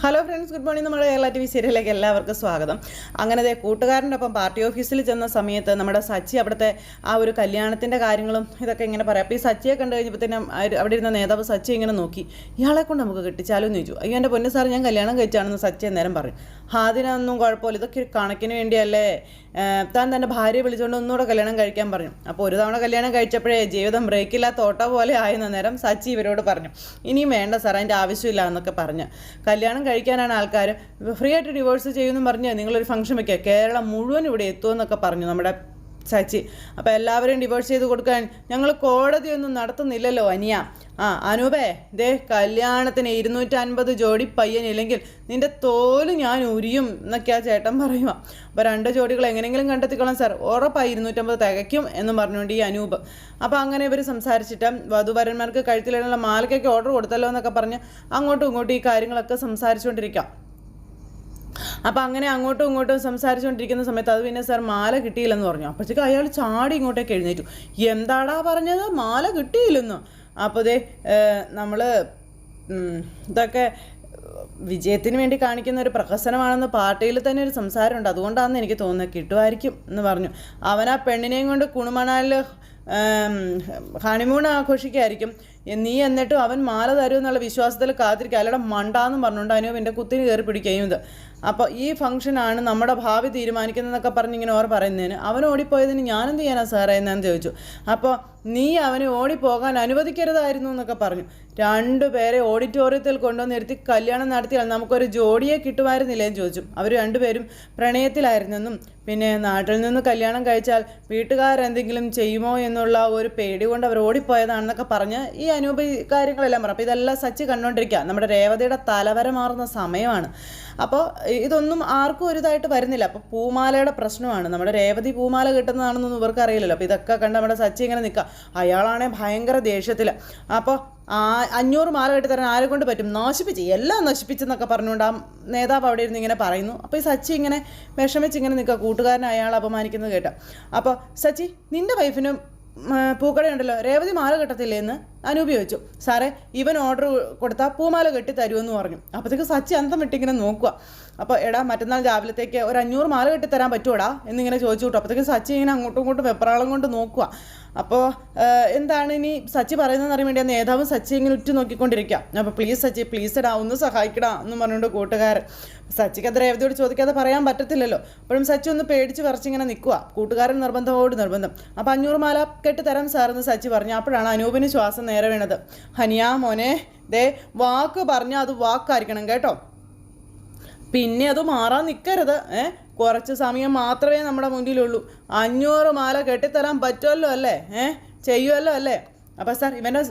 Hello friends good morning നമ്മുടെ Kerala T V സീരിയലിലേക്ക് എല്ലാവർക്കും സ്വാഗതം. അങ്ങനെ ദേ കൂട്ടുകാരന്റെ ഒപ്പം പാർട്ടി ഓഫീസിൽ ചെന്ന സമയത്ത് നമ്മുടെ സച്ചി അവിടുത്തെ ആ ഒരു കല്യാണത്തിന്റെ കാര്യങ്ങളും ഇതൊക്കെ ഇങ്ങനെ പറയാം. അപ്പോൾ ഈ സച്ചിയെ കണ്ടു കഴിഞ്ഞപ്പോഴത്തേനും അവിടെ ഇരുന്ന നേതാവ് സച്ചി ഇങ്ങനെ നോക്കി. ഇയാളെ കൊണ്ട് നമുക്ക് കിട്ടിച്ചാലും? ചോദിച്ചു. അയ്യോ എന്റെ പൊന്നു സാർ ഞാൻ കല്യാണം കഴിച്ചാണെന്ന് സച്ചി നേരം പറയും. അതിനൊന്നും കുഴപ്പമില്ല. ഇതൊക്കെ ഒരു കണക്കിന് വേണ്ടിയല്ലേ? താൻ തന്റെ ഭാര്യയെ വിളിച്ചുകൊണ്ട് ഒന്നുകൂടെ കല്യാണം കഴിക്കാൻ പറഞ്ഞു. അപ്പോൾ ഒരു തവണ കല്യാണം കഴിച്ചപ്പോഴേ ജീവിതം ബ്രേക്കില്ലാത്ത ഓട്ട പോലെ ആയെന്ന നേരം സച്ചി ഇവരോട് പറഞ്ഞു. ഇനിയും വേണ്ട സാർ അതിന്റെ ആവശ്യമില്ല എന്നൊക്കെ പറഞ്ഞ്. കല്യാണം കഴിക്കാനാണ് ആൾക്കാർ ഫ്രീ ആയിട്ട് ഡിവോഴ്സ് ചെയ്യുമെന്ന് പറഞ്ഞ് നിങ്ങളൊരു ഫംഗ്ഷൻ വയ്ക്കുക കേരളം മുഴുവൻ ഇവിടെ എത്തുമെന്നൊക്കെ പറഞ്ഞു. നമ്മുടെ സച്ചി. അപ്പോൾ എല്ലാവരെയും ഡിവോഴ്സ് ചെയ്ത് കൊടുക്കാൻ ഞങ്ങൾ കോടതിയൊന്നും നടത്തുന്നില്ലല്ലോ അനിയ. ആ അനൂപേ ദേ കല്യാണത്തിന് ഇരുന്നൂറ്റൻപത് ജോഡി പയ്യനില്ലെങ്കിൽ നിന്റെ തോൽ ഞാൻ ഉരിയും എന്നൊക്കെ ആ ചേട്ടൻ പറയുക അപ്പോൾ രണ്ട് ജോഡികൾ എങ്ങനെയെങ്കിലും കണ്ടെത്തിക്കോളാം സാർ. ഉറപ്പായി ഇരുന്നൂറ്റമ്പത് തികയ്ക്കും എന്ന് പറഞ്ഞുകൊണ്ട് ഈ അനൂപ്. അപ്പോൾ അങ്ങനെ ഇവർ സംസാരിച്ചിട്ട് വധുവരന്മാർക്ക് കഴുത്തിലിടാനുള്ള മാലയ്ക്കൊക്കെ ഓർഡർ കൊടുത്തല്ലോ എന്നൊക്കെ പറഞ്ഞ് അങ്ങോട്ടും ഇങ്ങോട്ടും ഈ കാര്യങ്ങളൊക്കെ സംസാരിച്ചുകൊണ്ടിരിക്കാം. അപ്പം അങ്ങനെ അങ്ങോട്ടും ഇങ്ങോട്ടും സംസാരിച്ചുകൊണ്ടിരിക്കുന്ന സമയത്ത് അത് പിന്നെ സാർ മാല കിട്ടിയില്ലെന്ന് പറഞ്ഞു. അപ്പോഴത്തേക്ക് അയാൾ ചാടി ഇങ്ങോട്ടേക്ക് എഴുന്നേറ്റു. എന്താടാ പറഞ്ഞത്? മാല കിട്ടിയില്ലെന്ന്. അപ്പോൾ ദേ നമ്മൾ ഇതൊക്കെ വിജയത്തിന് വേണ്ടി കാണിക്കുന്ന ഒരു പ്രഹസനമാണെന്ന് പാർട്ടിയിൽ തന്നെ ഒരു സംസാരമുണ്ട്. അതുകൊണ്ടാണെന്ന് എനിക്ക് തോന്നുന്നത് കിട്ടുമായിരിക്കും എന്ന് പറഞ്ഞു. അവൻ ആ പെണ്ണിനെയും കൊണ്ട് കുണുമണാലിൽ ഹണിമൂൺ ആഘോഷിക്കായിരിക്കും. നീ എന്നിട്ടും അവൻ മാല തരും എന്നുള്ള വിശ്വാസത്തിൽ കാത്തിരിക്കുക. അല്ലടെ മണ്ടാന്നും പറഞ്ഞുകൊണ്ട് അനുവിന്റെ കുത്തിന് കയറി പിടിക്കുകയും ഇത്. അപ്പോൾ ഈ ഫംഗ്ഷനാണ് നമ്മുടെ ഭാവി തീരുമാനിക്കുന്നതെന്നൊക്കെ പറഞ്ഞ് ഇങ്ങനെ ഓർ പറയുന്നതിന്. അവൻ ഓടിപ്പോയതിന് ഞാനെന്ത് ചെയ്യാനാണ് സാറേ എന്നാന്ന് ചോദിച്ചു. അപ്പോൾ നീ അവനെ ഓടിപ്പോകാൻ അനുവദിക്കരുതായിരുന്നു എന്നൊക്കെ പറഞ്ഞു. രണ്ടുപേരെ ഓഡിറ്റോറിയത്തിൽ കൊണ്ടുവന്ന് നിർത്തി കല്യാണം നടത്തിയാൽ നമുക്കൊരു ജോഡിയെ കിട്ടുമായിരുന്നില്ലേ എന്ന് ചോദിച്ചു. അവർ രണ്ടുപേരും പ്രണയത്തിലായിരുന്നെന്നും പിന്നെ നാട്ടിൽ നിന്ന് കല്യാണം കഴിച്ചാൽ വീട്ടുകാരെന്തെങ്കിലും ചെയ്യുമോ എന്നുള്ള ഒരു പേടി കൊണ്ട് അവർ ഓടിപ്പോയതാണെന്നൊക്കെ പറഞ്ഞ് ഈ അനൂപ കാര്യങ്ങളെല്ലാം പറഞ്ഞു. അപ്പോൾ ഇതെല്ലാം സച്ചി കണ്ടുകൊണ്ടിരിക്കുക നമ്മുടെ രേവതിയുടെ തലവര മാറുന്ന സമയമാണ്. അപ്പോൾ ഇതൊന്നും ആർക്കും ഒരു ഇതായിട്ട് വരുന്നില്ല. അപ്പോൾ പൂമാലയുടെ പ്രശ്നമാണ്. നമ്മുടെ രേവതി പൂമാല കിട്ടുന്നതാണെന്നൊന്നും ഇവർക്ക് അറിയില്ലല്ലോ അപ്പോൾ ഇതൊക്കെ കണ്ട് നമ്മുടെ സച്ചി ഇങ്ങനെ നിൽക്കുക. അയാളാണെ ഭയങ്കര ദേഷ്യത്തിൽ അപ്പോൾ ആ അഞ്ഞൂറ് മാല കെട്ടി തരാൻ ആരെ കൊണ്ട് പറ്റും? നശിപ്പിച്ച്. എല്ലാം നശിപ്പിച്ചെന്നൊക്കെ പറഞ്ഞുകൊണ്ട് ആ നേതാവ് അവിടെ ഇരുന്ന് ഇങ്ങനെ പറയുന്നു. അപ്പോൾ ഈ സച്ചി ഇങ്ങനെ വിഷമിച്ച് ഇങ്ങനെ നിൽക്കുക. കൂട്ടുകാരനെ അയാൾ അപമാനിക്കുന്നത് കേട്ടോ. അപ്പോൾ സച്ചി നിന്റെ വൈഫിനും പൂക്കടയുണ്ടല്ലോ. രേവതി മാല കെട്ടത്തില്ലേ എന്ന് അനൂപി ചോദിച്ചു സാറേ ഇവൻ ഓർഡർ കൊടുത്താൽ പൂമാല കെട്ടി തരുമെന്ന് പറഞ്ഞു. അപ്പോഴത്തേക്ക് സച്ചി അന്തം വിട്ടിങ്ങനെ നോക്കുക അപ്പോൾ എടാ മറ്റന്നാൾ രാവിലത്തേക്ക് ഒരു അഞ്ഞൂറ് മാല കെട്ടി തരാൻ പറ്റുമോടാ എന്നിങ്ങനെ ചോദിച്ചു കിട്ടും അപ്പോഴത്തേക്ക് സച്ചി ഇങ്ങനെ അങ്ങോട്ടും ഇങ്ങോട്ടും വെപ്രാളം കൊണ്ട് നോക്കുക അപ്പോൾ എന്താണ് ഇനി സച്ചി പറയുന്നതെന്ന് അറിയാൻ വേണ്ടി ആ നേതാവ് സച്ചി ഇങ്ങനെ ഉറ്റു നോക്കിക്കൊണ്ടിരിക്കുക അപ്പോൾ പ്ലീസ് സച്ചി പ്ലീസ് എടാ ഒന്ന് സഹായിക്കടാ എന്ന് പറഞ്ഞുകൊണ്ട് കൂട്ടുകാരൻ. സച്ചിക്ക് അത് ചോദിക്കാതെ പറയാൻ പറ്റത്തില്ലല്ലോ. അപ്പോഴും സച്ചി ഒന്ന് പേടിച്ച് പറിച്ചിങ്ങനെ നിൽക്കുക കൂട്ടുകാരൻ നിർബന്ധമോട് നിർബന്ധം. അപ്പോൾ അഞ്ഞൂറ് മാല കെട്ടി തരാം സാറെന്ന് സച്ചി പറഞ്ഞു. അപ്പോഴാണ് അനൂപിന് ശ്വാസം നേരെ വീണത്. ഹനിയാ മോനെ ദേ വാക്ക് പറഞ്ഞാൽ അത് വാക്കായിരിക്കണം കേട്ടോ. പിന്നെ അത് മാറാൻ നിൽക്കരുത് ഏ? കുറച്ച് സമയം മാത്രമേ നമ്മുടെ മുന്നിലുള്ളൂ. അഞ്ഞൂറ് മാല കെട്ടിത്തരാൻ പറ്റുമല്ലോ അല്ലേ? ഏ? ചെയ്യുമല്ലോ അല്ലേ? അപ്പോൾ സാർ ഇവന്റെ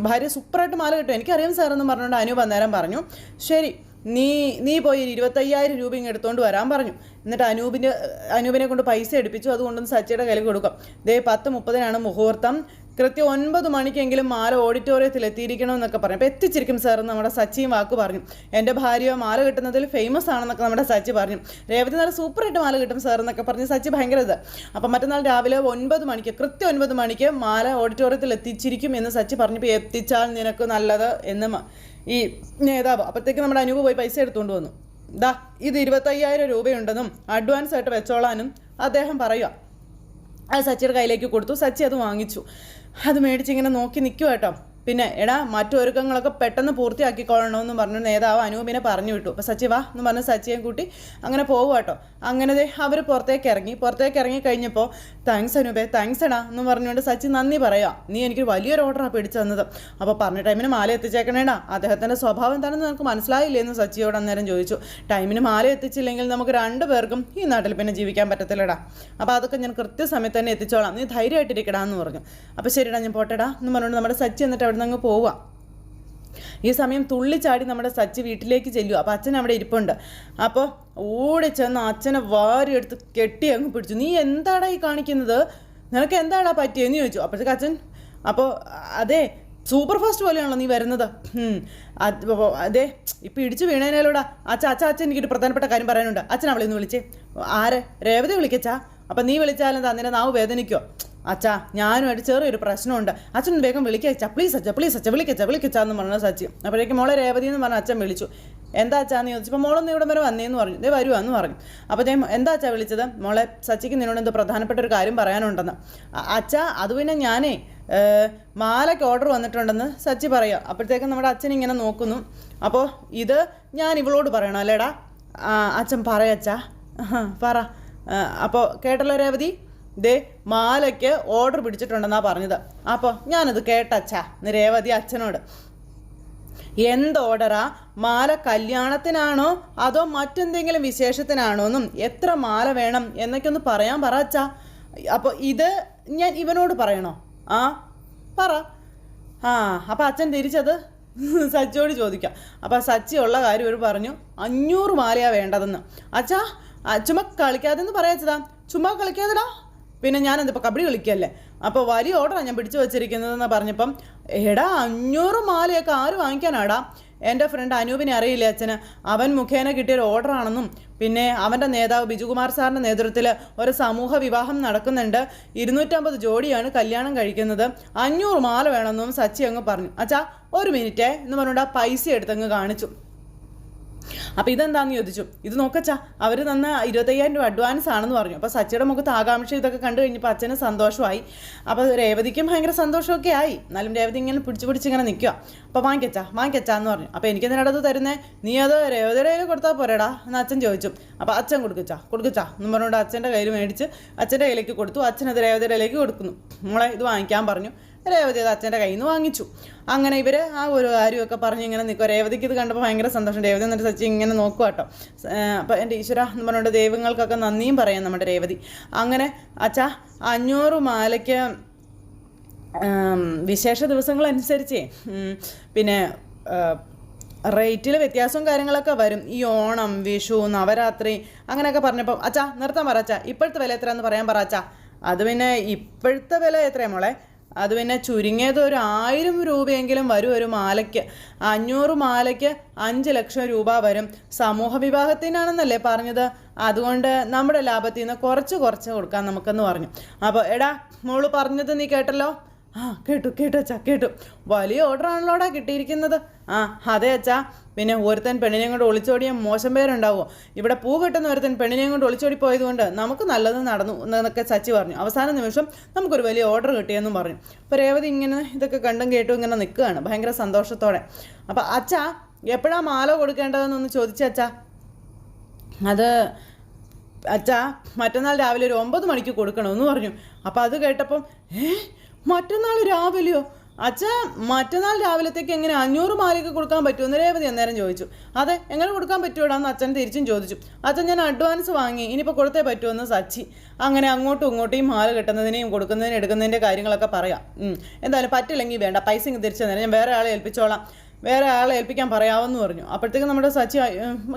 ഭാര്യ സൂപ്പറായിട്ട് മാല കിട്ടും. എനിക്കറിയാം സാർ എന്ന് പറഞ്ഞുകൊണ്ട് അനു അന്നേരം പറഞ്ഞു. ശരി നീ നീ പോയി ഒരു ഇരുപത്തയ്യായിരം രൂപ ഇങ്ങ് എടുത്തുകൊണ്ട് വരാൻ പറഞ്ഞു. എന്നിട്ട് അനൂപിന്റെ അനൂപിനെ കൊണ്ട് പൈസ എടുപ്പിച്ചു. അതുകൊണ്ടൊന്ന് സച്ചിയുടെ കയ്യിൽ കൊടുക്കാം. ദേ പത്ത് മുപ്പതിനാണ് മുഹൂർത്തം. കൃത്യം ഒൻപത് മണിക്കെങ്കിലും മാല ഓഡിറ്റോറിയത്തിൽ എത്തിയിരിക്കണമെന്നൊക്കെ പറഞ്ഞു. അപ്പോൾ എത്തിച്ചിരിക്കും സാർ നമ്മുടെ സച്ചിയും വാക്ക് പറഞ്ഞു. എന്റെ ഭാര്യ മാല കിട്ടുന്നതിൽ ഫേമസ് ആണെന്നൊക്കെ നമ്മുടെ സച്ചി പറഞ്ഞു. രേവതി നല്ല സൂപ്പറായിട്ട് മാല കിട്ടും സാർ എന്നൊക്കെ പറഞ്ഞ് സച്ചി ഭയങ്കര ഇത്. അപ്പം മറ്റന്നാൾ രാവിലെ ഒൻപത് മണിക്ക് കൃത്യം ഒൻപത് മണിക്ക് മാല ഓഡിറ്റോറിയത്തിൽ എത്തിച്ചിരിക്കും എന്ന് സച്ചി പറഞ്ഞപ്പോൾ എത്തിച്ചാൽ നിനക്ക് നല്ലത് എന്ന് ഈ നേതാവ്. അപ്പോഴത്തേക്ക് നമ്മുടെ അനൂപ് പോയി പൈസ എടുത്തുകൊണ്ട് വന്നു. ദാ ഇത് ഇരുപത്തയ്യായിരം രൂപയുണ്ടെന്നും അഡ്വാൻസ് ആയിട്ട് വെച്ചോളാനും അദ്ദേഹം പറയുക അത് സച്ചിയുടെ കയ്യിലേക്ക് കൊടുത്തു. സച്ചി അത് വാങ്ങിച്ചു. അത് മേടിച്ച് ഇങ്ങനെ നോക്കി നിൽക്കുക കേട്ടോ. പിന്നെ എടാ മറ്റൊരുക്കങ്ങളൊക്കെ പെട്ടെന്ന് പൂർത്തിയാക്കിക്കൊള്ളണമെന്ന് പറഞ്ഞു നേതാവ് അനൂപിനെ പറഞ്ഞു വിട്ടു. അപ്പോൾ സച്ചി വാ എന്ന് പറഞ്ഞ് സച്ചിയെ കൂട്ടി അങ്ങനെ പോകുക കേട്ടോ അങ്ങനെ അവർ പുറത്തേക്ക് ഇറങ്ങി. പുറത്തേക്ക് ഇറങ്ങി കഴിഞ്ഞപ്പോൾ താങ്ക്സ് അനൂപേ താങ്ക്സ് എടാ എന്ന് പറഞ്ഞുകൊണ്ട് സച്ചി നന്ദി പറയാം. നീ എനിക്ക് വലിയൊരു ഓർഡറാണ് പിടിച്ചു തന്നത്. അപ്പോൾ പറഞ്ഞ ടൈമിന് മാല എത്തിച്ചേക്കണേടാ. അദ്ദേഹത്തിന്റെ സ്വഭാവം എന്താണെന്ന് നമുക്ക് മനസ്സിലായില്ലേ എന്ന് സച്ചിയോട് അന്നേരം ചോദിച്ചു. ടൈമിന് മാല എത്തിച്ചില്ലെങ്കിൽ നമുക്ക് രണ്ടു പേർക്കും ഈ നാട്ടിൽ പിന്നെ ജീവിക്കാൻ പറ്റത്തില്ലടാ. അപ്പോൾ അതൊക്കെ ഞാൻ കൃത്യസമയത്ത് തന്നെ എത്തിച്ചോളാം. നീ ധൈര്യമായിട്ടിരിക്കടാ എന്ന് പറഞ്ഞു. അപ്പോൾ ശരിടാ ഞാൻ പോട്ടെടാ എന്ന് പറഞ്ഞുകൊണ്ട് നമ്മുടെ സച്ചി എന്നിട്ട് അവിടെ നിന്ന് അങ്ങ് പോവുക. ഈ സമയം തുള്ളിച്ചാടി നമ്മുടെ സച്ചി വീട്ടിലേക്ക് ചെല്ലുക. അപ്പോൾ അച്ഛൻ അവിടെ ഇരിപ്പുണ്ട്. അപ്പോൾ ഓടി ചെന്ന് അച്ഛനെ വാരി എടുത്ത് കെട്ടി അങ്ങ് പിടിച്ചു. നീ എന്താടാ ഈ കാണിക്കുന്നത്? നിനക്ക് എന്താടാ പറ്റിയെന്ന് ചോദിച്ചു. അപ്പോഴത്തേക്ക് അച്ഛൻ അപ്പോൾ അതെ സൂപ്പർ ഫാസ്റ്റ് പോലെയാണല്ലോ നീ വരുന്നത്. അത് ഇപ്പം ഇടിച്ചു വീണേനോടാ അച്ഛ അച്ഛ അച്ഛൻ എനിക്കൊരു പ്രധാനപ്പെട്ട കാര്യം പറയാനുണ്ട്. അച്ഛൻ അവളെ ഒന്ന് വിളിച്ചേ. ആരെ? രേവതി വിളിക്കച്ചാ അപ്പം നീ വിളിച്ചാലും തന്നെ നാവ് വേദനിക്കോ? അച്ഛാ ഞാനുമായിട്ട് ചെറിയൊരു പ്രശ്നമുണ്ട്. അച്ഛൻ വേഗം വിളിക്കുക അച്ഛാ പ്ലീസ് അച്ഛാ പ്ലീസ് അച്ഛാ വിളിക്കച്ചാ വിളിക്കച്ചാ എന്ന് പറഞ്ഞു സച്ചി അപ്പോഴേക്കും മോളെ രേവതി എന്ന് പറഞ്ഞ അച്ഛൻ വിളിച്ചു. എന്താ അച്ഛാന്ന് ചോദിച്ചപ്പോൾ മോളൊന്ന് ഇവിടെ വരെ വന്നേന്ന് പറഞ്ഞു. ദേ വരുവാന്ന് പറഞ്ഞു. അപ്പോൾ ദേ എന്താ അച്ഛാ വിളിച്ചത്? മോളെ സച്ചിക്ക് നിന്നോട് എന്തോ പ്രധാനപ്പെട്ട ഒരു കാര്യം പറയാനുണ്ടെന്ന്. അച്ഛാ അത് പിന്നെ ഞാനേ മാലയ്ക്ക് ഓർഡർ വന്നിട്ടുണ്ടെന്ന് സച്ചി പറയുക അപ്പോഴത്തേക്കും നമ്മുടെ അച്ഛൻ ഇങ്ങനെ നോക്കുന്നു. അപ്പോൾ ഇത് ഞാൻ ഇവളോട് പറയണം അല്ലേടാ? അച്ഛൻ പറയച്ചാ പറ. അപ്പോൾ കേട്ടല്ലോ രേവതി? ദേ മാലയ്ക്ക് ഓർഡർ പിടിച്ചിട്ടുണ്ടെന്നാ പറഞ്ഞത്. അപ്പോൾ ഞാനത് കേട്ടച്ഛാ എന്ന് രേവതി അച്ഛനോട്. എന്ത് ഓർഡറാ മാല കല്യാണത്തിനാണോ? അതോ മറ്റെന്തെങ്കിലും വിശേഷത്തിനാണോ എന്നും എത്ര മാല വേണം എന്നൊക്കെ ഒന്ന് പറയാൻ പറ അച്ഛാ. അപ്പോൾ ഇത് ഞാൻ ഇവനോട് പറയണോ? ആ പറ. ആ അപ്പോൾ അച്ഛൻ തിരിച്ചത് സച്ചിയോട് ചോദിക്കാം. അപ്പോൾ സച്ചി ഉള്ള കാര്യം ഒരു പറഞ്ഞു അഞ്ഞൂറ് മാലയാ വേണ്ടതെന്ന്. അച്ഛാ ചുമ കളിക്കാതെന്ന് പറയാച്ചതാ. ചുമ്മാ കളിക്കാതെടാ. പിന്നെ ഞാനെന്തിപ്പോൾ കബഡി കളിക്കല്ലേ? അപ്പോൾ വലിയ ഓർഡറാണ് ഞാൻ പിടിച്ചു വച്ചിരിക്കുന്നതെന്ന് പറഞ്ഞപ്പം എടാ അഞ്ഞൂറ് മാലയൊക്കെ ആര് വാങ്ങിക്കാനാടാ? എന്റെ ഫ്രണ്ട് അനൂപിനെ അറിയില്ലേ അച്ഛന്? അവൻ മുഖേന കിട്ടിയൊരു ഓർഡറാണെന്നും പിന്നെ അവന്റെ നേതാവ് ബിജുകുമാർ സാറിന്റെ നേതൃത്വത്തിൽ ഒരു സമൂഹ വിവാഹം നടക്കുന്നുണ്ട്. ഇരുന്നൂറ്റമ്പത് ജോഡിയാണ് കല്യാണം കഴിക്കുന്നത്. അഞ്ഞൂറ് മാല വേണമെന്നും സച്ചി അങ്ങ് പറഞ്ഞു. അച്ഛാ ഒരു മിനിറ്റേ എന്ന് പറഞ്ഞുകൊണ്ട് ആ പൈസ എടുത്തങ്ങ് കാണിച്ചു. അപ്പോൾ ഇതെന്താന്ന് ചോദിച്ചു? ഇത് നോക്കച്ചാ അവർ തന്ന ഇരുപത്തയ്യായിരം രൂപ അഡ്വാൻസ് ആണെന്ന് പറഞ്ഞു. അപ്പോൾ സച്ചിയുടെ മുഖത്ത് ആകാംക്ഷ ഇതൊക്കെ കണ്ടു കഴിഞ്ഞപ്പോൾ അച്ഛന് സന്തോഷമായി. അപ്പോൾ രേവതിക്കും ഭയങ്കര സന്തോഷമൊക്കെ ആയി. എന്നാലും രേവതി ഇങ്ങനെ പിടിച്ച് പിടിച്ച് ഇങ്ങനെ നിൽക്കുക അപ്പോൾ വാങ്ങിക്കച്ചാ വാങ്ങിക്കച്ചാ എന്ന് പറഞ്ഞു. അപ്പോൾ എനിക്ക് എന്തിനടത് തരുന്നേ? നീ അത് രേവതിയുടെ കയ്യിൽ കൊടുത്താൽ പോരേടാ എന്ന് അച്ഛൻ ചോദിച്ചു. അപ്പോൾ അച്ഛൻ കൊടുക്കച്ചാ കൊടുക്കച്ചാ എന്ന് പറഞ്ഞുകൊണ്ട് അച്ഛന്റെ കയ്യിൽ മേടിച്ച് അച്ഛന്റെ കയ്യിലേക്ക് കൊടുത്തു. അച്ഛൻ അത് രേവതിയുടെ കയ്യിലേക്ക് കൊടുക്കുന്നു. മോളെ ഇത് വാങ്ങിക്കാൻ പറഞ്ഞു. രേവതി അത് അച്ഛന്റെ കയ്യിൽ നിന്ന് വാങ്ങിച്ചു. അങ്ങനെ ഇവർ ആ ഒരു കാര്യമൊക്കെ പറഞ്ഞ് ഇങ്ങനെ നിൽക്കും. രേവതിക്ക് ഇത് കണ്ടപ്പോൾ ഭയങ്കര സന്തോഷം. രേവതി എന്നിട്ട് സച്ചി ഇങ്ങനെ നോക്കുക കേട്ടോ. അപ്പോൾ എന്റെ ഈശ്വര എന്ന് പറഞ്ഞുകൊണ്ട് ദൈവങ്ങൾക്കൊക്കെ നന്ദിയും പറയാം നമ്മുടെ രേവതി. അങ്ങനെ അച്ഛാ അഞ്ഞൂറ് മാലയ്ക്ക് വിശേഷ ദിവസങ്ങളനുസരിച്ചേ പിന്നെ റേറ്റിൽ വ്യത്യാസവും കാര്യങ്ങളൊക്കെ വരും. ഈ ഓണം വിഷു നവരാത്രി അങ്ങനെയൊക്കെ പറഞ്ഞപ്പോൾ അച്ഛാ നിർത്താൻ പറ അച്ഛാ. ഇപ്പോഴത്തെ വില എത്രയാന്ന് പറയാൻ പറ അച്ഛാ. അത് പിന്നെ ഇപ്പോഴത്തെ വില എത്രയാണ് മോളെ? അത് പിന്നെ ചുരുങ്ങിയത് ഒരു ആയിരം രൂപയെങ്കിലും വരും ഒരു മാലയ്ക്ക്. അഞ്ഞൂറ് മാലയ്ക്ക് അഞ്ച് ലക്ഷം രൂപ വരും. സമൂഹ വിവാഹത്തിനാണെന്നല്ലേ പറഞ്ഞത്? അതുകൊണ്ട് നമ്മുടെ ലാഭത്തിൽ നിന്ന് കുറച്ച് കുറച്ച് കൊടുക്കാം നമുക്കെന്ന് പറഞ്ഞു. അപ്പോൾ എടാ മോൾ പറഞ്ഞത് നീ കേട്ടല്ലോ? ആ കേട്ടു കേട്ടു അച്ഛാ കേട്ടു. വലിയ ഓർഡർ ആണല്ലോടാ കിട്ടിയിരിക്കുന്നത്. ആ അതെ അച്ഛാ. പിന്നെ ഒരുത്തൻ പെണ്ണിനെയും കൊണ്ട് ഒളിച്ചോടിയ മോശം പേരുണ്ടാവുമോ ഇവിടെ പൂ കെട്ടുന്ന ഒരുത്തൻ പെണ്ണിനെയും കൊണ്ട് ഒളിച്ചോടി പോയതുകൊണ്ട് നമുക്ക് നല്ലത് നടന്നു എന്നൊക്കെ സച്ചി പറഞ്ഞു. അവസാന നിമിഷം നമുക്കൊരു വലിയ ഓർഡർ കിട്ടിയെന്നും പറഞ്ഞു. അപ്പോൾ രേവതി ഇങ്ങനെ ഇതൊക്കെ കണ്ടും കേട്ടും ഇങ്ങനെ നിൽക്കുകയാണ് ഭയങ്കര സന്തോഷത്തോടെ. അപ്പോൾ അച്ഛാ എപ്പോഴാണ് മാല കൊടുക്കേണ്ടതെന്നൊന്ന് ചോദിച്ച അച്ഛാ. അത് അച്ഛാ മറ്റന്നാൾ രാവിലെ ഒരു ഒമ്പത് മണിക്ക് കൊടുക്കണമെന്ന് പറഞ്ഞു. അപ്പോൾ അത് കേട്ടപ്പം ഏ? മറ്റന്നാൾ രാവിലെയോ? അച്ഛാ മറ്റന്നാൾ രാവിലത്തേക്ക് എങ്ങനെ അഞ്ഞൂറ് മാലയൊക്കെ കൊടുക്കാൻ പറ്റുമെന്ന് രേവതി അന്നേരം ചോദിച്ചു. അതെ എങ്ങനെ കൊടുക്കാൻ പറ്റുമോടാന്ന് അച്ഛൻ തിരിച്ചും ചോദിച്ചു. അച്ഛൻ ഞാൻ അഡ്വാൻസ് വാങ്ങി ഇനിയിപ്പോൾ കൊടുത്തേ പറ്റുമെന്ന് സച്ചി. അങ്ങനെ അങ്ങോട്ടും ഇങ്ങോട്ടും ഈ മാല കിട്ടുന്നതിനെയും കൊടുക്കുന്നതിനും എടുക്കുന്നതിന്റെ കാര്യങ്ങളൊക്കെ പറയാം. എന്തായാലും പറ്റില്ലെങ്കിൽ വേണ്ട പൈസ ഇങ്ങ് തിരിച്ചു തന്നേരം. ഞാൻ വേറെ ആളെ ഏൽപ്പിച്ചോളാം. വേറെ ആളെ ഏൽപ്പിക്കാൻ പറയാമെന്ന് പറഞ്ഞു. അപ്പോഴത്തേക്കും നമ്മുടെ സച്ചി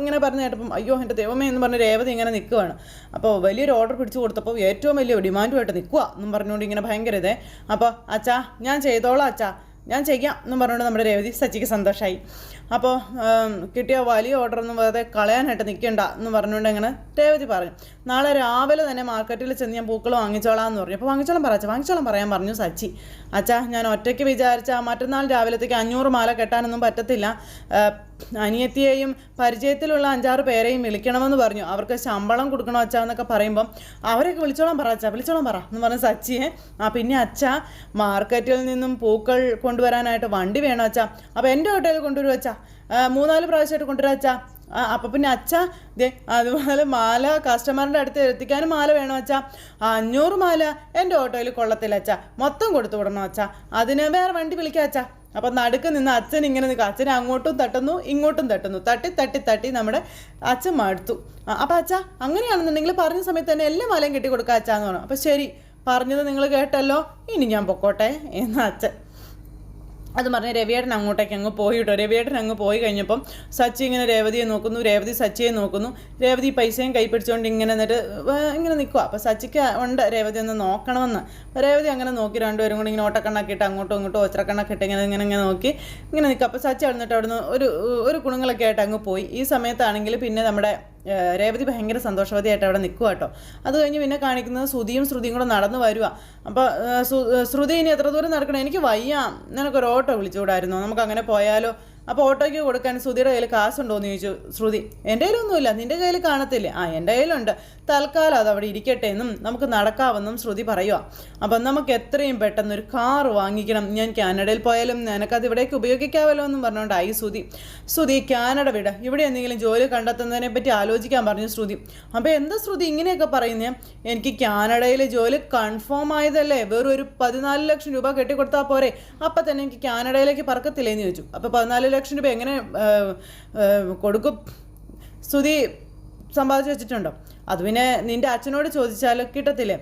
ഇങ്ങനെ പറഞ്ഞു കേട്ടപ്പം അയ്യോ എന്റെ ദൈവമേ എന്ന് പറഞ്ഞ് രേവതി ഇങ്ങനെ നിൽക്കുവാണ്. അപ്പോൾ വലിയൊരു ഓർഡർ പിടിച്ചു കൊടുത്തപ്പോൾ ഏറ്റവും വലിയ ഡിമാൻഡുമായിട്ട് നിൽക്കുക എന്നും പറഞ്ഞുകൊണ്ട് ഇങ്ങനെ ഭയങ്കര ഇതേ. അപ്പോൾ അച്ഛാ ഞാൻ ചെയ്തോളാം അച്ഛാ. ഞാൻ ചെയ്യാം എന്നും പറഞ്ഞുകൊണ്ട് നമ്മുടെ രേവതി സച്ചിക്ക് സന്തോഷമായി അപ്പോൾ കിട്ടിയ വലിയ ഓർഡറൊന്നും വെറുതെ കളയാനായിട്ട് നിൽക്കണ്ട എന്ന് പറഞ്ഞുകൊണ്ട് അങ്ങനെ രേവതി പറഞ്ഞു. നാളെ രാവിലെ തന്നെ മാർക്കറ്റിൽ ചെന്ന് ഞാൻ പൂക്കൾ വാങ്ങിച്ചോളാം എന്ന് പറഞ്ഞു. അപ്പോൾ വാങ്ങിച്ചോളം പറ വാങ്ങിച്ചോളം പറയാൻ പറഞ്ഞു സച്ചി. അച്ഛാ ഞാൻ ഒറ്റയ്ക്ക് വിചാരിച്ച മറ്റന്നാൾ രാവിലത്തേക്ക് അഞ്ഞൂറ് മാല കെട്ടാനൊന്നും പറ്റത്തില്ല. അനിയത്തിയെയും പരിചയത്തിലുള്ള അഞ്ചാറ് പേരെയും വിളിക്കണമെന്ന് പറഞ്ഞു. അവർക്ക് ശമ്പളം കൊടുക്കണോ അച്ഛാ എന്നൊക്കെ പറയുമ്പം അവരൊക്കെ വിളിച്ചോളാം പറ അച്ഛാ വിളിച്ചോളാം പറ എന്ന് പറഞ്ഞ സച്ചിയെ ആ പിന്നെ അച്ഛാ മാർക്കറ്റിൽ നിന്നും പൂക്കൾ കൊണ്ടുവരാനായിട്ട് വണ്ടി വേണം അച്ഛാ? അപ്പോൾ എന്റെ ഹോട്ടലിൽ കൊണ്ടുവരും അച്ഛാ. മൂന്നാൽ പ്രാവശ്യമായിട്ട് കൊണ്ടുവരാം അച്ഛാ. അപ്പോൾ അപ്പൊ പിന്നെ അച്ഛ ദേ അതുപോലെ മാല കസ്റ്റമറിന്റെ അടുത്ത് എത്തിക്കാനും മാല വേണോ അച്ഛാ? അഞ്ഞൂറ് മാല എന്റെ ഓട്ടോയിൽ കൊള്ളത്തില്ല അച്ഛാ. മൊത്തം കൊടുത്തു വിടണോ അച്ഛാ? അതിന് വേറെ വണ്ടി വിളിക്കാം അച്ഛാ. അപ്പം നടുക്ക് നിന്ന് അച്ഛൻ ഇങ്ങനെ നിൽക്കുക. അച്ഛൻ അങ്ങോട്ടും തട്ടുന്നു ഇങ്ങോട്ടും തട്ടുന്നു. തട്ടി തട്ടി തട്ടി നമ്മുടെ അച്ഛൻ മടുത്തു. അപ്പം അച്ഛ അങ്ങനെയാണെന്നുണ്ടെങ്കിൽ പറഞ്ഞ സമയത്ത് തന്നെ എല്ലാ മലയും കെട്ടി കൊടുക്കുക അച്ഛാന്ന് പറഞ്ഞു. അപ്പം ശരി പറഞ്ഞത് നിങ്ങൾ കേട്ടല്ലോ. ഇനി ഞാൻ പൊക്കോട്ടെ എന്ന് അച്ഛൻ അത് പറഞ്ഞ് രവിയേട്ടൻ അങ്ങോട്ടേക്ക് അങ്ങ് പോയി കേട്ടോ. രവിയേട്ടൻ അങ്ങ് പോയി കഴിഞ്ഞപ്പം സച്ചി ഇങ്ങനെ രേവതിയെ നോക്കുന്നു രേവതി സച്ചിയെ നോക്കുന്നു. രേവതി പൈസയും കൈപ്പിടിച്ചുകൊണ്ട് ഇങ്ങനെ എന്നിട്ട് ഇങ്ങനെ നിൽക്കുക അപ്പോൾ സച്ചിക്ക് ഉണ്ട് രേവതി ഒന്ന് നോക്കണമെന്ന്. രേവതി അങ്ങനെ നോക്കി രണ്ടുപേരും കൂടി ഇങ്ങനെ ഓട്ടക്കണ്ണൊക്കെ ഇട്ട് അങ്ങോട്ടും ഇങ്ങോട്ടും ഒച്ചക്കണ്ണാക്കിയിട്ട് ഇങ്ങനെ ഇങ്ങനെ ഇങ്ങനെ നോക്കി ഇങ്ങനെ നിൽക്കുക അപ്പോൾ സച്ചി അവിടുന്നിട്ട് അവിടുന്ന് ഒരു ഒരു കുണുങ്ങളൊക്കെ ആയിട്ട് അങ്ങ് പോയി. ഈ സമയത്താണെങ്കിൽ പിന്നെ നമ്മുടെ രേവതി ഭയങ്കര സന്തോഷവതിയായിട്ട് അവിടെ നിൽക്കുക കേട്ടോ. അത് കഴിഞ്ഞ് പിന്നെ കാണിക്കുന്നത് ശ്രുതിയും ശ്രുതിയും കൂടെ നടന്നു വരുക അപ്പോൾ ശ്രുതി ഇനി എത്ര ദൂരം നടക്കണം? എനിക്ക് വയ്യ. നിനക്കൊരു ഓട്ടോ വിളിച്ചുകൂടായിരുന്നോ? നമുക്ക് അങ്ങനെ പോയാലോ? അപ്പോൾ ഓട്ടോയ്ക്ക് കൊടുക്കാൻ ശ്രുതിയുടെ കയ്യിൽ കാശുണ്ടോ എന്ന് ചോദിച്ചു ശ്രുതി എന്റെ കയ്യിലൊന്നുമില്ല നിന്റെ കയ്യിൽ കാണത്തില്ലേ? ആ എന്റെ കയ്യിലുണ്ട്. തൽക്കാലം അത് അവിടെ ഇരിക്കട്ടെ എന്നും നമുക്ക് നടക്കാമെന്നും ശ്രുതി പറയുക അപ്പം നമുക്ക് എത്രയും പെട്ടെന്ന് ഒരു കാർ വാങ്ങിക്കണം. ഞാൻ കാനഡയിൽ പോയാലും നിനക്കത് ഇവിടേക്ക് ഉപയോഗിക്കാമല്ലോ എന്നും പറഞ്ഞുകൊണ്ടായി ശ്രുതി. ശ്രുതി കാനഡ വിട. ഇവിടെ എന്തെങ്കിലും ജോലി കണ്ടെത്തുന്നതിനെ പറ്റി ആലോചിക്കാൻ പറഞ്ഞു ശ്രുതി. അപ്പോൾ എന്താ ശ്രുതി ഇങ്ങനെയൊക്കെ പറയുന്നേ? എനിക്ക് കാനഡയിൽ ജോലി കൺഫേം ആയതല്ലേ. വെറും ഒരു പതിനാല് ലക്ഷം രൂപ കെട്ടിക്കൊടുത്താൽ പോരെ. അപ്പം തന്നെ എനിക്ക് കാനഡയിലേക്ക് പറക്കത്തില്ലേ എന്ന് ചോദിച്ചു. അപ്പോൾ പതിനാല് ലക്ഷം രൂപ എങ്ങനെ കൊടുക്കും? സ്തുതി സമ്പാദിച്ചു വെച്ചിട്ടുണ്ടോ? അത് പിന്നെ നിന്റെ അച്ഛനോട് ചോദിച്ചാൽ കിട്ടത്തില്ലേ?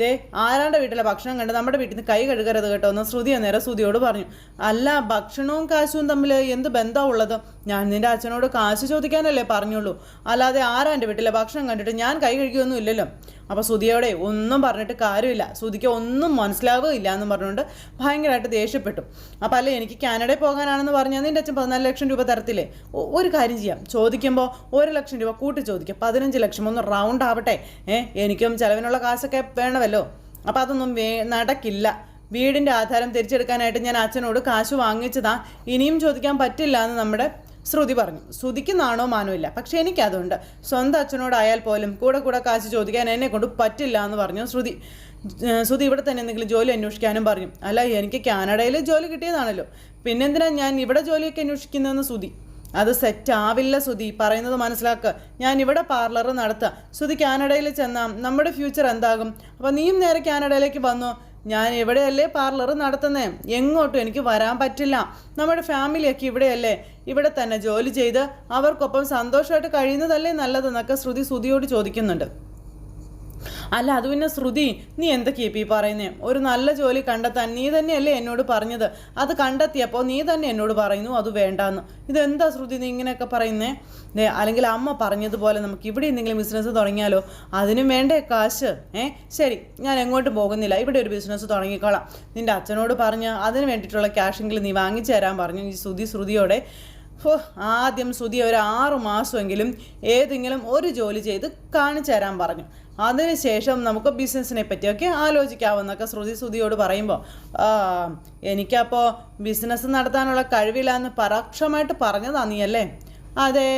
ദേ ആരാണ്ട വീട്ടിലെ ഭക്ഷണം കണ്ട് നമ്മുടെ വീട്ടിൽ നിന്ന് കൈ കഴുകരുത് കേട്ടോ. എന്ന് ശ്രുതി അന്നേരം ശ്രുതിയോട് പറഞ്ഞു അല്ല ഭക്ഷണവും കാശും തമ്മിൽ എന്ത് ബന്ധമാണ് ഉള്ളത്? ഞാൻ നിന്റെ അച്ഛനോട് കാശ് ചോദിക്കാനല്ലേ പറഞ്ഞുള്ളൂ. അല്ലാതെ ആരാ എന്റെ വീട്ടിലെ ഭക്ഷണം കണ്ടിട്ട് ഞാൻ കൈ കഴിക്കുകയൊന്നും ഇല്ലല്ലോ. അപ്പോൾ സുധിയോടെ ഒന്നും പറഞ്ഞിട്ട് കാര്യമില്ല. സുധിക്ക് ഒന്നും മനസ്സിലാവുകയില്ല എന്ന് പറഞ്ഞുകൊണ്ട് ഭയങ്കരമായിട്ട് ദേഷ്യപ്പെട്ടു. അപ്പോൾ അല്ലേ എനിക്ക് കാനഡയിൽ പോകാനാണെന്ന് പറഞ്ഞാൽ നിന്റെ അച്ഛൻ പതിനാല് ലക്ഷം രൂപ തരത്തില്ലേ? ഒരു കാര്യം ചെയ്യാം. ചോദിക്കുമ്പോൾ ഒരു ലക്ഷം രൂപ കൂട്ടി ചോദിക്കാം. പതിനഞ്ച് ലക്ഷം ഒന്ന് റൗണ്ട് ആവട്ടെ. ഏ എനിക്കും ചിലവിനുള്ള കാശൊക്കെ വേണമല്ലോ. അപ്പോൾ അതൊന്നും വേ നടക്കില്ല. വീടിന്റെ ആധാരം തിരിച്ചെടുക്കാനായിട്ട് ഞാൻ അച്ഛനോട് കാശ് വാങ്ങിച്ചതാ. ഇനിയും ചോദിക്കാൻ പറ്റില്ല എന്ന് നമ്മുടെ ശ്രുതി പറഞ്ഞു. ശ്രുതിക്ക് നാണോ മാനോ ഇല്ല. പക്ഷെ എനിക്കതുണ്ട്. സ്വന്തം അച്ഛനോടായാൽ പോലും കൂടെ കൂടെ കാശ് ചോദിക്കാൻ എന്നെ കൊണ്ട് പറ്റില്ല എന്ന് പറഞ്ഞു ശ്രുതി. ശ്രുതി ഇവിടെ തന്നെ എന്തെങ്കിലും ജോലി അന്വേഷിക്കാനും പറഞ്ഞു. അല്ല എനിക്ക് കാനഡയിൽ ജോലി കിട്ടിയതാണല്ലോ. പിന്നെന്തിനാ ഞാൻ ഇവിടെ ജോലിയൊക്കെ അന്വേഷിക്കുന്നതെന്ന് ശ്രുതി? അത് സെറ്റ് ആവില്ല സുധി പറയുന്നത് മനസ്സിലാക്കുക ഞാൻ ഇവിടെ പാർലർ നടത്താം. സുധി കാനഡയിൽ ചെന്നാൽ നമ്മുടെ ഫ്യൂച്ചർ എന്താകും? അപ്പോൾ നീയും നേരെ കാനഡയിലേക്ക് വന്നോ? ഞാൻ എവിടെയല്ലേ പാർലർ നടത്തുന്നത് എങ്ങോട്ടും എനിക്ക് വരാൻ പറ്റില്ല. നമ്മുടെ ഫാമിലിയൊക്കെ ഇവിടെയല്ലേ? ഇവിടെ തന്നെ ജോലി ചെയ്ത് അവർക്കൊപ്പം സന്തോഷമായിട്ട് കഴിയുന്നതല്ലേ നല്ലതെന്നൊക്കെ ശ്രുതി ശ്രുതിയോട് ചോദിക്കുന്നുണ്ട്. അല്ല അത് പിന്നെ ശ്രുതി നീ എന്തൊക്കെയാ ഇപ്പം ഈ പറയുന്നേ? ഒരു നല്ല ജോലി കണ്ടെത്താൻ നീ തന്നെയല്ലേ എന്നോട് പറഞ്ഞത്. അത് കണ്ടെത്തിയപ്പോൾ നീ തന്നെ എന്നോട് പറയുന്നു അത് വേണ്ടാന്ന്. ഇതെന്താ ശ്രുതി നീ ഇങ്ങനെയൊക്കെ പറയുന്നേ? അല്ലെങ്കിൽ അമ്മ പറഞ്ഞതുപോലെ നമുക്ക് ഇവിടെ എന്തെങ്കിലും ബിസിനസ് തുടങ്ങിയാലോ? അതിനും വേണ്ടേ കാശ് ഏ? ശരി ഞാൻ എങ്ങോട്ട് പോകുന്നില്ല. ഇവിടെ ഒരു ബിസിനസ് തുടങ്ങിക്കോളാം. നിന്റെ അച്ഛനോട് പറഞ്ഞ് അതിന് വേണ്ടിയിട്ടുള്ള ക്യാഷെങ്കിലും നീ വാങ്ങിച്ചു തരാൻ പറഞ്ഞു. ഈ ശ്രുതി ശ്രുതിയോടെ ഹോ ആദ്യം ശ്രുതി ഒരു ആറു മാസമെങ്കിലും ഏതെങ്കിലും ഒരു ജോലി ചെയ്ത് കാണിച്ചു തരാൻ പറഞ്ഞു. അതിനുശേഷം നമുക്ക് ബിസിനസ്സിനെ പറ്റിയൊക്കെ ആലോചിക്കാവുന്നൊക്കെ ശ്രുതി ശ്രുതിയോട് പറയുമ്പോൾ എനിക്കപ്പോൾ ബിസിനസ് നടത്താനുള്ള കഴിവില്ല എന്ന് പരോക്ഷമായിട്ട് പറഞ്ഞതാ നീ അല്ലേ അതെ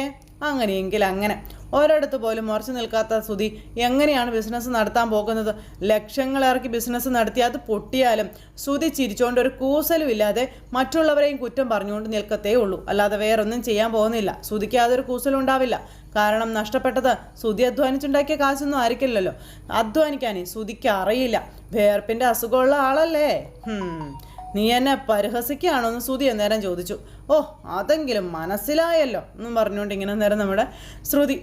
അങ്ങനെയെങ്കിൽ അങ്ങനെ. ഒരിടത്ത് പോലും ഉറച്ചു നിൽക്കാത്ത ശ്രുതി എങ്ങനെയാണ് ബിസിനസ് നടത്താൻ പോകുന്നത്? ലക്ഷങ്ങൾ ഇറക്കി ബിസിനസ് നടത്തി അത് പൊട്ടിയാലും ശ്രുതി ചിരിച്ചുകൊണ്ട് ഒരു കൂസലും ഇല്ലാതെ മറ്റുള്ളവരെയും കുറ്റം പറഞ്ഞുകൊണ്ട് നിൽക്കത്തേ ഉള്ളൂ. അല്ലാതെ വേറൊന്നും ചെയ്യാൻ പോകുന്നില്ല. ശ്രുതിക്ക് യാതൊരു കൂസലും ഉണ്ടാവില്ല. കാരണം നഷ്ടപ്പെട്ടത് സുതി അധ്വാനിച്ചുണ്ടാക്കിയ കാശൊന്നും ആയിരിക്കില്ലല്ലോ അധ്വാനിക്കാനേ സുതിക്ക് അറിയില്ല. വേർപ്പിന്റെ അസുഖമുള്ള ആളല്ലേ? നീ എന്നെ പരിഹസിക്കുകയാണോ എന്ന് സുതി അന്നേരം ചോദിച്ചു. ഓ അതെങ്കിലും മനസ്സിലായല്ലോ എന്നും പറഞ്ഞുകൊണ്ട് ഇങ്ങനെ നേരം നമ്മുടെ ശ്രുതി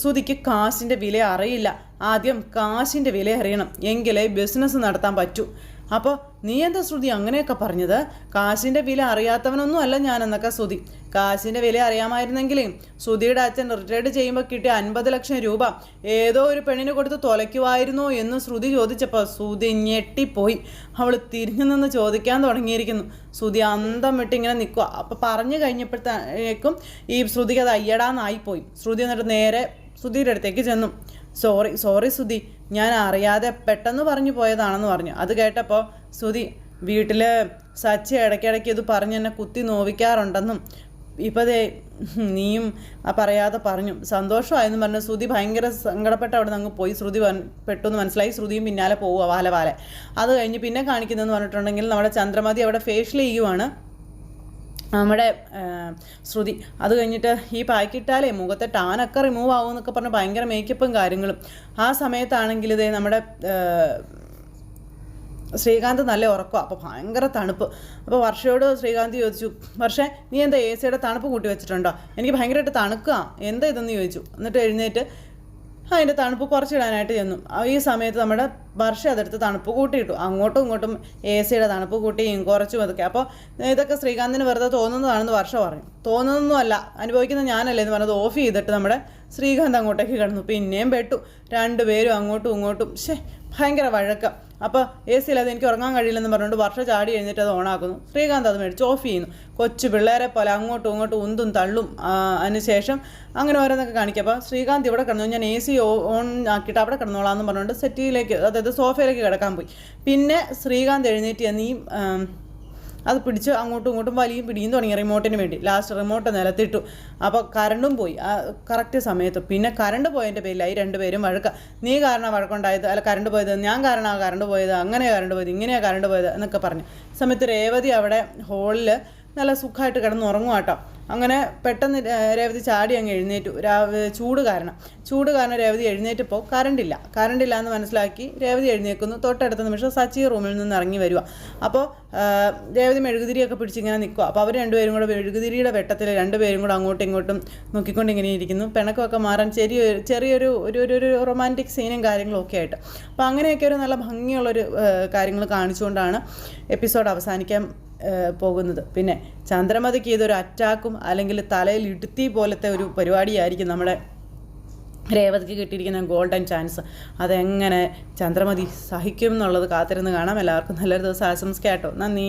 ശ്രുതിക്ക് കാശിന്റെ വില അറിയില്ല. ആദ്യം കാശിന്റെ വില അറിയണം. എങ്കിലേ ബിസിനസ് നടത്താൻ പറ്റൂ. അപ്പോൾ നീ എന്താ ശ്രുതി അങ്ങനെയൊക്കെ പറഞ്ഞത്? കാശിന്റെ വില അറിയാത്തവനൊന്നും അല്ല ഞാനെന്നൊക്കെ ശ്രുതി. കാശിന്റെ വില അറിയാമായിരുന്നെങ്കിലേ ശ്രുതിയുടെ അച്ഛൻ റിട്ടയർഡ് ചെയ്യുമ്പോൾ കിട്ടിയ അൻപത് ലക്ഷം രൂപ ഏതോ ഒരു പെണ്ണിന് കൊടുത്ത് തുലയ്ക്കുമായിരുന്നോ എന്ന് ശ്രുതി ചോദിച്ചപ്പോൾ ശ്രുതി ഞെട്ടിപ്പോയി. അവൾ തിരിഞ്ഞു നിന്ന് ചോദിക്കാൻ തുടങ്ങിയിരിക്കുന്നു. ശ്രുതി അന്തം വിട്ട് ഇങ്ങനെ നിൽക്കുക അപ്പോൾ പറഞ്ഞു കഴിഞ്ഞപ്പോഴത്തേക്കും ഈ ശ്രുതിക്ക് അത് അയ്യടാന്നായിപ്പോയി. ശ്രുതി എന്നിട്ട് നേരെ ശ്രുതിയുടെ അടുത്തേക്ക് ചെന്നു. സോറി സോറി സുധി ഞാൻ അറിയാതെ പെട്ടെന്ന് പറഞ്ഞു പോയതാണെന്ന് പറഞ്ഞു. അത് കേട്ടപ്പോൾ സുതി വീട്ടിൽ സച്ചി ഇടയ്ക്കിടയ്ക്ക് ഇത് പറഞ്ഞ് എന്നെ കുത്തി നോവിക്കാറുണ്ടെന്നും ഇപ്പോൾ ദേ നീയും ആ പറയാതെ പറഞ്ഞു. സന്തോഷമായെന്ന് പറഞ്ഞു ശ്രുതി ഭയങ്കര സങ്കടപ്പെട്ട് അവിടെ നിന്ന് പോയി. ശ്രുതി പെട്ടെന്ന് മനസ്സിലായി. ശ്രുതിയും പിന്നാലെ പോവുക വാല വാല. അത് കഴിഞ്ഞ് പിന്നെ കാണിക്കുന്നതെന്ന് പറഞ്ഞിട്ടുണ്ടെങ്കിൽ നമ്മുടെ ചന്ദ്രമതി അവിടെ ഫേഷ്യൽ ചെയ്യുവാണ്. നമ്മുടെ ശ്രുതി. അത് കഴിഞ്ഞിട്ട് ഈ പാക്കിട്ടാലേ മുഖത്തെ ടാനൊക്കെ റിമൂവ് ആവും എന്നൊക്കെ പറഞ്ഞ് ഭയങ്കര മേക്കപ്പും കാര്യങ്ങളും. ആ സമയത്താണെങ്കിൽ ഇതേ നമ്മുടെ ശ്രീകാന്ത് നല്ല ഉറക്കമാണ് അപ്പോൾ ഭയങ്കര തണുപ്പ്. അപ്പോൾ വർഷയോട് ശ്രീകാന്ത് ചോദിച്ചു പക്ഷേ നീ എന്താ എ സിയുടെ തണുപ്പ് കൂട്ടി വെച്ചിട്ടുണ്ടോ? എനിക്ക് ഭയങ്കരമായിട്ട് തണുക്കുക എന്താ ഇതെന്ന് ചോദിച്ചു. എന്നിട്ട് എഴുന്നേറ്റ് അതിന്റെ തണുപ്പ് കുറച്ചിടാനായിട്ട് ചെന്നു. ഈ സമയത്ത് നമ്മുടെ വർഷം അതെടുത്ത് തണുപ്പ് കൂട്ടിയിട്ടു. അങ്ങോട്ടും ഇങ്ങോട്ടും എ സിയുടെ തണുപ്പ് കൂട്ടിയും കുറച്ചും അതൊക്കെ. അപ്പോൾ ഇതൊക്കെ ശ്രീകാന്തിന് വെറുതെ തോന്നുന്നതാണെന്ന് വർഷ പറഞ്ഞു തോന്നുന്നൊന്നുമല്ല. അനുഭവിക്കുന്ന ഞാനല്ലേ എന്ന് പറഞ്ഞത് ഓഫ് ചെയ്തിട്ട് നമ്മുടെ ശ്രീകാന്ത് അങ്ങോട്ടേക്ക് കിടന്നു. പിന്നെയും പെട്ടു. രണ്ടുപേരും അങ്ങോട്ടും ഇങ്ങോട്ടും. ശേ ഭയങ്കര വഴക്കം. അപ്പോൾ എ സി ഇല്ലാതെ എനിക്ക് ഉറങ്ങാൻ കഴിയില്ലെന്ന് പറഞ്ഞുകൊണ്ട് വർഷ ചാടി എഴുന്നേറ്റ് അത് ഓണാക്കുന്നു. ശ്രീകാന്ത് അത് മേടിച്ച്. ഓഫ് ചെയ്യുന്നു. കൊച്ചു പിള്ളേരെ പോലെ അങ്ങോട്ടും ഇങ്ങോട്ടും ഉന്തും തള്ളും അതിന് അതിനുശേഷം അങ്ങനെ ഓരോന്നൊക്കെ കാണിക്കുക അപ്പോൾ ശ്രീകാന്ത് ഇവിടെ കിടന്നു. ഞാൻ എ സി ഓൺ ആക്കിയിട്ട് അവിടെ കിടന്നോളാം എന്ന് പറഞ്ഞുകൊണ്ട് സെറ്റിയിലേക്ക് അതായത് സോഫയിലേക്ക് കിടക്കാൻ പോയി. പിന്നെ ശ്രീകാന്ത് എഴുന്നേറ്റ് ആം, അത് പിടിച്ച് അങ്ങോട്ടും ഇങ്ങോട്ടും വലിയും പിടിയും തുടങ്ങി റിമോട്ടിന് വേണ്ടി. ലാസ്റ്റ് റിമോട്ട് നിലത്തിട്ടു. അപ്പോൾ കറണ്ടും പോയി. കറക്റ്റ് സമയത്ത്. പിന്നെ കറണ്ട് പോയതിന്റെ പേരിലായി രണ്ടുപേരും വഴക്ക. നീ കാരണം വഴക്കുണ്ടായത്? അല്ല കറണ്ട് പോയത്? ഞാൻ കാരണം ആ കറണ്ട് പോയത്? അങ്ങനെ കറണ്ട് പോയത്? ഇങ്ങനെയാണ് കറണ്ട് പോയത്? എന്നൊക്കെ പറഞ്ഞു. സമയത്ത് രേവതി അവിടെ ഹോളിൽ നല്ല സുഖമായിട്ട് കിടന്നുറങ്ങും കേട്ടോ അങ്ങനെ പെട്ടെന്ന് രേവതി ചാടി അങ്ങ് എഴുന്നേറ്റു. ചൂട് കാരണം. ചൂട് കാരണം രേവതി എഴുന്നേറ്റപ്പോൾ കറണ്ടില്ല കറണ്ടില്ല എന്ന് മനസ്സിലാക്കി രേവതി എഴുന്നേക്കുന്നു തൊട്ടടുത്ത നിമിഷം സച്ചി റൂമിൽ നിന്ന് ഇറങ്ങി വരിക അപ്പോൾ രേവതി മെഴുകുതിരിയൊക്കെ പിടിച്ചിങ്ങനെ നിൽക്കുക അപ്പോൾ അവർ രണ്ടുപേരും കൂടെ മെഴുകുതിരിയുടെ വെട്ടത്തിൽ രണ്ടുപേരും കൂടെ അങ്ങോട്ടും ഇങ്ങോട്ടും നോക്കിക്കൊണ്ട് ഇങ്ങനെ ഇരിക്കുന്നു. പിണക്കമൊക്കെ മാറാൻ ചെറിയ ചെറിയൊരു ഒരു ഒരു ഒരു റൊമാന്റിക് സീനും കാര്യങ്ങളും ഒക്കെ ആയിട്ട്. അപ്പോൾ അങ്ങനെയൊക്കെ ഒരു നല്ല ഭംഗിയുള്ളൊരു കാര്യങ്ങൾ കാണിച്ചുകൊണ്ടാണ് എപ്പിസോഡ് അവസാനിക്കാൻ പോകുന്നത്. പിന്നെ ചന്ദ്രമതിക്ക് ഇതൊരു അറ്റാക്കും അല്ലെങ്കിൽ തലയിൽ ഇടുത്തി പോലത്തെ ഒരു പരിപാടിയായിരിക്കും നമ്മുടെ രേവതിക്ക് കിട്ടിയിരിക്കുന്ന ഗോൾഡൻ ചാൻസ് അതെങ്ങനെ ചന്ദ്രമതി സഹിക്കും എന്നുള്ളത് കാത്തിരുന്ന് കാണാം. എല്ലാവർക്കും നല്ലൊരു ദിവസം ആശംസിക്കാട്ടോ നന്ദി.